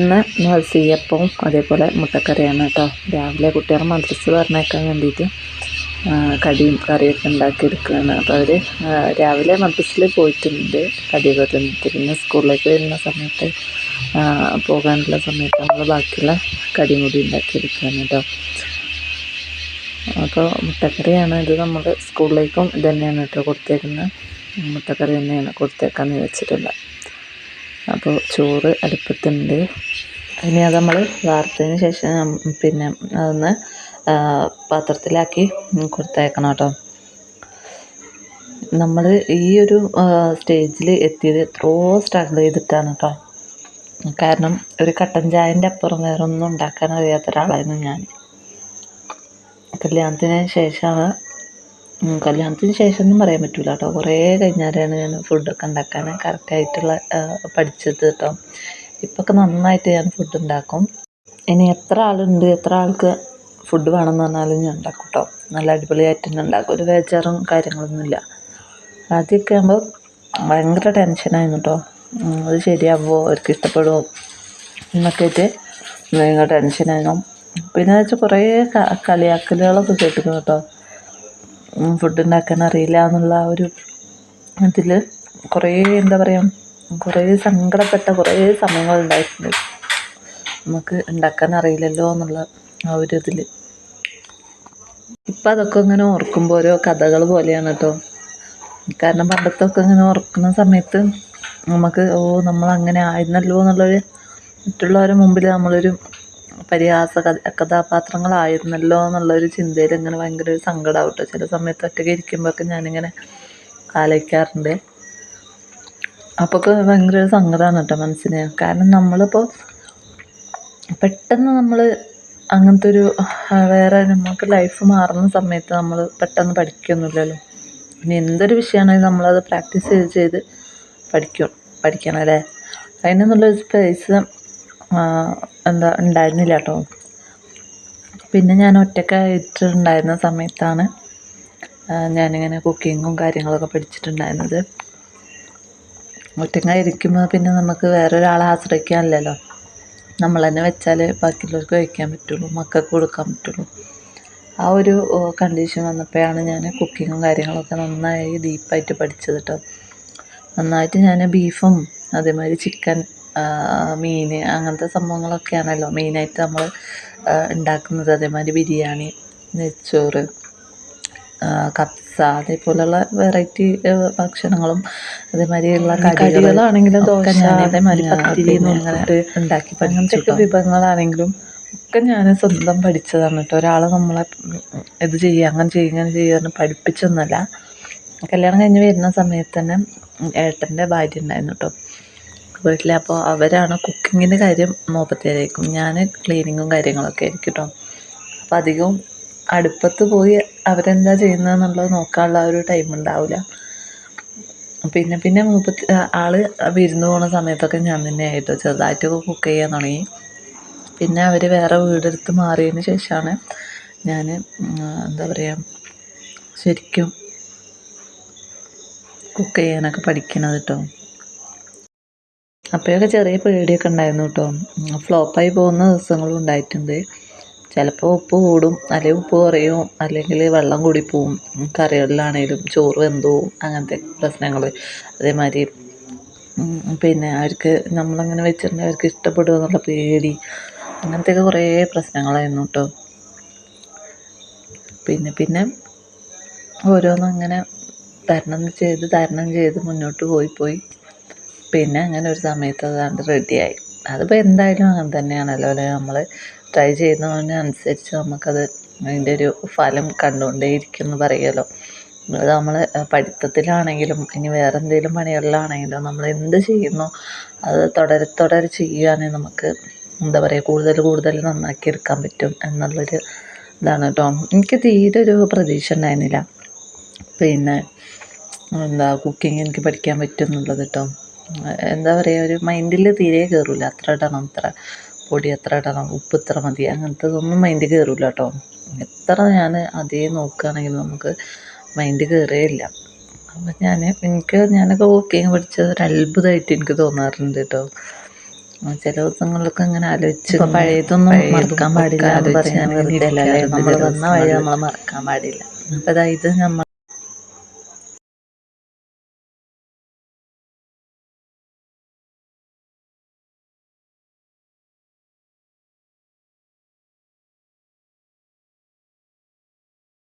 ഇന്ന് മത്സ്യപ്പവും അതേപോലെ മുട്ടക്കറിയാണ് കേട്ടോ. രാവിലെ കുട്ടികളെ മദ്രസ് പറഞ്ഞേക്കാൻ വേണ്ടിയിട്ട് കടിയും കറിയൊക്കെ ഉണ്ടാക്കിയെടുക്കുകയാണ്. അപ്പോൾ അവർ രാവിലെ മദ്രസിൽ പോയിട്ടുണ്ട്. കടിയൊക്കെ തിന്നിട്ട് പിന്നെ സ്കൂളിലേക്ക് വരുന്ന സമയത്ത് പോകാനുള്ള സമയത്ത് നമ്മൾ ബാക്കിയുള്ള കടിയും കൂടി ഉണ്ടാക്കിയെടുക്കുകയാണ് കേട്ടോ. അപ്പോൾ മുട്ടക്കറിയാണ് ഇത് നമ്മൾ സ്കൂളിലേക്കും ഇത് തന്നെയാണ് കേട്ടോ കൊടുത്തേക്കുന്നത്. മുട്ടക്കറി തന്നെയാണ് കൊടുത്തേക്കാമെന്ന് വെച്ചിട്ടുള്ളത് അപ്പോൾ ചോറ് അടുപ്പത്തുണ്ട്. ഇനി അത് നമ്മൾ വാർത്തതിന് ശേഷം പിന്നെ അതൊന്ന് പാത്രത്തിലാക്കി കൊടുത്തയക്കണം കേട്ടോ. നമ്മൾ ഈ ഒരു സ്റ്റേജിൽ എത്തിയത് എത്രയോ സ്ട്രഗിൾ ചെയ്തിട്ടാണ് കേട്ടോ. കാരണം ഒരു കട്ടൻ ചായന്റെ അപ്പുറം വേറെ ഒന്നും ഉണ്ടാക്കാൻ അറിയാത്ത ഒരാളായിരുന്നു ഞാൻ. കല്യാണത്തിന് ശേഷമാണ് കല്യാണത്തിന് ശേഷം ഒന്നും പറയാൻ പറ്റില്ല കേട്ടോ കുറേ കഴിഞ്ഞാലാണ് ഞാൻ ഫുഡൊക്കെ ഉണ്ടാക്കാൻ കറക്റ്റായിട്ടുള്ള പഠിച്ചത് കേട്ടോ ഇപ്പൊക്കെ നന്നായിട്ട് ഞാൻ ഫുഡ് ഉണ്ടാക്കും. ഇനി എത്ര ആളുണ്ട് എത്ര ആൾക്ക് ഫുഡ് വേണമെന്ന് പറഞ്ഞാലും ഞാൻ ഉണ്ടാക്കും കേട്ടോ നല്ല അടിപൊളിയായിട്ട് തന്നെ ഉണ്ടാക്കും. ഒരു വേജാറും കാര്യങ്ങളൊന്നുമില്ല ആദ്യമൊക്കെ ആകുമ്പോൾ ഭയങ്കര ടെൻഷനായിരുന്നു കേട്ടോ അത് ശരിയാവുമോ അവർക്ക് ഇഷ്ടപ്പെടുമോ എന്നൊക്കെ ആയിട്ട് ഭയങ്കര ടെൻഷനായിരുന്നു പിന്നെ വെച്ചാൽ കുറേ കളിയാക്കലുകളൊക്കെ കേട്ടിരുന്നു കേട്ടോ ഫുഡ് ഉണ്ടാക്കാൻ അറിയില്ല എന്നുള്ള ആ ഒരു ഇതിൽ കുറേ എന്താ പറയുക കുറേ സങ്കടപ്പെട്ട കുറേ സമയങ്ങളുണ്ടായിട്ടുണ്ട് നമുക്ക് ഉണ്ടാക്കാൻ അറിയില്ലല്ലോ എന്നുള്ള ആ ഒരു ഇതിൽ ഇപ്പം അതൊക്കെ ഇങ്ങനെ ഓർക്കുമ്പോൾ ഓരോ കഥകൾ പോലെയാണ് കേട്ടോ കാരണം പണ്ടത്തൊക്കെ ഇങ്ങനെ ഓർക്കുന്ന സമയത്ത് നമുക്ക് ഓ നമ്മൾ അങ്ങനെ ആയിരുന്നല്ലോ എന്നുള്ളൊരു മറ്റുള്ളവരുടെ മുമ്പിൽ നമ്മളൊരു പരിഹാസ കഥ കഥാപാത്രങ്ങളായിരുന്നല്ലോ എന്നുള്ളൊരു ചിന്തയിൽ ഇങ്ങനെ ഭയങ്കര ഒരു സങ്കടമാവും കേട്ടോ ചില സമയത്ത് ഒറ്റയ്ക്ക് ഇരിക്കുമ്പോഴൊക്കെ ഞാനിങ്ങനെ ആലോചിക്കാറുണ്ട്. അപ്പോഴൊക്കെ ഭയങ്കര ഒരു സങ്കടമാണ് കേട്ടോ മനസ്സിന്. കാരണം നമ്മളിപ്പോൾ പെട്ടെന്ന് നമ്മൾ അങ്ങനത്തെ ഒരു വേറെ നമുക്ക് ലൈഫ് മാറുന്ന സമയത്ത് നമ്മൾ പെട്ടെന്ന് പഠിക്കൊന്നുമില്ലല്ലോ. ഇനി എന്തൊരു വിഷയമാണെങ്കിലും നമ്മളത് പ്രാക്ടീസ് ചെയ്ത് ചെയ്ത് പഠിക്കും പഠിക്കണം അല്ലേ? അതിനെന്നുള്ളൊരു സ്പേസ് എന്താ ഉണ്ടായിരുന്നില്ല കേട്ടോ പിന്നെ ഞാൻ ഒറ്റയ്ക്ക് ഒറ്റയ്ക്കായിട്ടുണ്ടായിരുന്ന സമയത്താണ് ഞാനിങ്ങനെ കുക്കിങ്ങും കാര്യങ്ങളൊക്കെ പഠിച്ചിട്ടുണ്ടായിരുന്നത്. ഒറ്റയ്ക്കായിരിക്കുമ്പോൾ പിന്നെ നമുക്ക് വേറൊരാളെ ആശ്രയിക്കാനില്ലല്ലോ. നമ്മൾ തന്നെ വെച്ചാൽ ബാക്കിയുള്ളവർക്ക് കഴിക്കാൻ പറ്റുള്ളൂ മക്കൾക്ക് കൊടുക്കാൻ പറ്റുള്ളൂ. ആ ഒരു കണ്ടീഷൻ വന്നപ്പോഴാണ് ഞാൻ കുക്കിങ്ങും കാര്യങ്ങളൊക്കെ നന്നായി ഡീപ്പായിട്ട് പഠിച്ചത് കേട്ടോ നന്നായിട്ട് ഞാൻ ബീഫും അതേമാതിരി ചിക്കൻ മീൻ അങ്ങനത്തെ സംഭവങ്ങളൊക്കെയാണല്ലോ മെയിനായിട്ട് നമ്മൾ ഉണ്ടാക്കുന്നത്. അതേമാതിരി ബിരിയാണി നെയ്ച്ചോറ് കപ്സ അതേപോലെയുള്ള വെറൈറ്റി ഭക്ഷണങ്ങളും അതേമാതിരിയുള്ള കടികളാണെങ്കിലും ദോശ അതേമാതിരി പത്തിരി നൂൽപുട്ട് ഉണ്ടാക്കി അങ്ങനത്തെ വിഭവങ്ങളാണെങ്കിലും ഒക്കെ ഞാൻ സ്വന്തം പഠിച്ചതാണ് കേട്ടോ. ഒരാൾ നമ്മളെ ഇത് ചെയ്യുക അങ്ങനെ ചെയ്യുക ഇങ്ങനെ ചെയ്യുക പഠിപ്പിച്ചൊന്നുമല്ല കല്യാണം കഴിഞ്ഞ് വരുന്ന സമയത്ത് തന്നെ ഏട്ടന്റെ ഭാര്യ ഉണ്ടായിരുന്നു കേട്ടോ. വീട്ടിൽ അപ്പോൾ അവരാണ് കുക്കിങ്ങിന്റെ കാര്യം മുപ്പത്തേരായിരിക്കും ഞാൻ ക്ലീനിങ്ങും കാര്യങ്ങളൊക്കെ ആയിരിക്കും കേട്ടോ അപ്പോൾ അധികവും അടുപ്പത്ത് പോയി അവരെന്താ ചെയ്യുന്നതെന്നുള്ളത് നോക്കാനുള്ള ഒരു ടൈം ഉണ്ടാവില്ല പിന്നെ പിന്നെ മൂപ്പത്തി ആൾ വിരുന്ന് പോണ സമയത്തൊക്കെ ഞാൻ തന്നെ ആയിട്ടോ കുക്ക് ചെയ്യാൻ തുടങ്ങി. പിന്നെ അവർ വേറെ വീടെടുത്ത് മാറിയതിന് ശേഷമാണ് ഞാൻ എന്താ പറയുക ശരിക്കും കുക്ക് ചെയ്യാനൊക്കെ പഠിക്കണത് കേട്ടോ അപ്പോഴൊക്കെ ചെറിയ പേടിയൊക്കെ ഉണ്ടായിരുന്നു കേട്ടോ. ഫ്ലോപ്പായി പോകുന്ന ദിവസങ്ങളും ഉണ്ടായിട്ടുണ്ട്. ചിലപ്പോൾ ഉപ്പ് കൂടും അല്ലെങ്കിൽ ഉപ്പ് കുറയും അല്ലെങ്കിൽ വെള്ളം കൂടി പോവും കറികളിലാണേലും ചോറ് വെന്ത് അങ്ങനത്തെ പ്രശ്നങ്ങൾ അതേമാതിരി പിന്നെ അവർക്ക് നമ്മളങ്ങനെ വെച്ചിട്ടുണ്ടെങ്കിൽ അവർക്ക് ഇഷ്ടപ്പെടുമോ എന്നുള്ള പേടി അങ്ങനത്തെയൊക്കെ കുറേ പ്രശ്നങ്ങളായിരുന്നു കേട്ടോ. പിന്നെ പിന്നെ ഓരോന്നും അങ്ങനെ തരണം ചെയ്ത് തരണം ചെയ്ത് മുന്നോട്ട് പോയി പോയി. പിന്നെ അങ്ങനെ ഒരു സമയത്ത് അതാണ്ട് റെഡിയായി അതിപ്പോൾ എന്തായാലും അങ്ങനെ തന്നെയാണല്ലോ അല്ലേ? നമ്മൾ ട്രൈ ചെയ്യുന്നതിനനുസരിച്ച് നമുക്കത് അതിന്റെ ഒരു ഫലം കണ്ടുകൊണ്ടേയിരിക്കും എന്ന് പറയുമല്ലോ അത് നമ്മൾ പഠിത്തത്തിലാണെങ്കിലും ഇനി വേറെ എന്തെങ്കിലും പണികളിലാണെങ്കിലും നമ്മൾ എന്ത് ചെയ്യുന്നു അത് തുടരെ തുടരെ ചെയ്യുകയാണെങ്കിൽ നമുക്ക് എന്താ പറയുക കൂടുതൽ കൂടുതൽ നന്നാക്കി എടുക്കാൻ പറ്റും എന്നുള്ളൊരു ഇതാണ് കേട്ടോ എനിക്ക് തീരെ ഒരു പ്രതീക്ഷ ഉണ്ടായിരുന്നില്ല. പിന്നെ എന്താ കുക്കിംഗ് എനിക്ക് പഠിക്കാൻ പറ്റും എന്നുള്ളത് കേട്ടോ എന്താ പറയുക ഒരു മൈൻഡിൽ തീരെ കയറില്ല അത്ര ഇടണം ഇത്ര പൊടി എത്ര ഇടണം ഉപ്പ് ഇത്ര മതി അങ്ങനത്തതൊന്നും മൈൻഡിൽ കയറില്ല കേട്ടോ എത്ര ഞാൻ അതേ നോക്കുകയാണെങ്കിൽ നമുക്ക് മൈൻഡ് കയറുകയില്ല അപ്പം ഞാൻ എനിക്ക് ഞാനൊക്കെ കുക്കിങ് പഠിച്ചത് ഒരു അത്ഭുതമായിട്ട് എനിക്ക് തോന്നാറുണ്ട് കേട്ടോ ചില ദിവസങ്ങളിലൊക്കെ ഇങ്ങനെ ആലോചിച്ച് പഴയതൊന്നും മറക്കാൻ പാടില്ല നമ്മൾ വന്ന വഴി നമ്മൾ മറക്കാൻ പാടില്ല. അപ്പം അതായത് നമ്മൾ